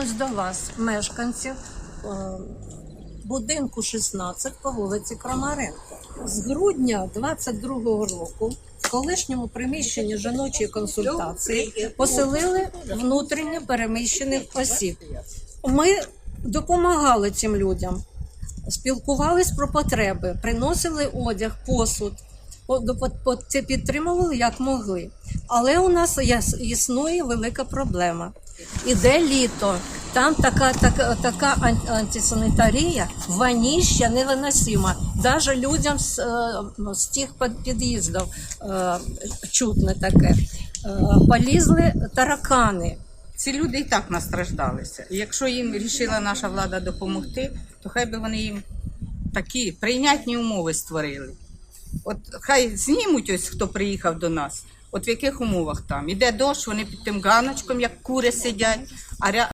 звернемось до вас, мешканців е, будинку 16 по вулиці Крамаренко. З грудня 22-го року в колишньому приміщенні жіночої консультації поселили внутрішньо переміщених осіб. Ми допомагали цим людям, спілкувались про потреби, приносили одяг, посуд, підтримували як могли. Але у нас існує велика проблема. Іде літо, там така, така, така антисанітарія, ваніща невиносима. Навіть людям з, е, з тих під- під'їздів е, чутне таке. Е, Полізли таракани. Ці люди і так настраждалися. Якщо їм рішила наша влада допомогти, то хай би вони їм такі прийнятні умови створили. От хай знімуть ось, хто приїхав до нас. От в яких умовах там. Іде дощ, вони під тим ганочком, як кури сидять, а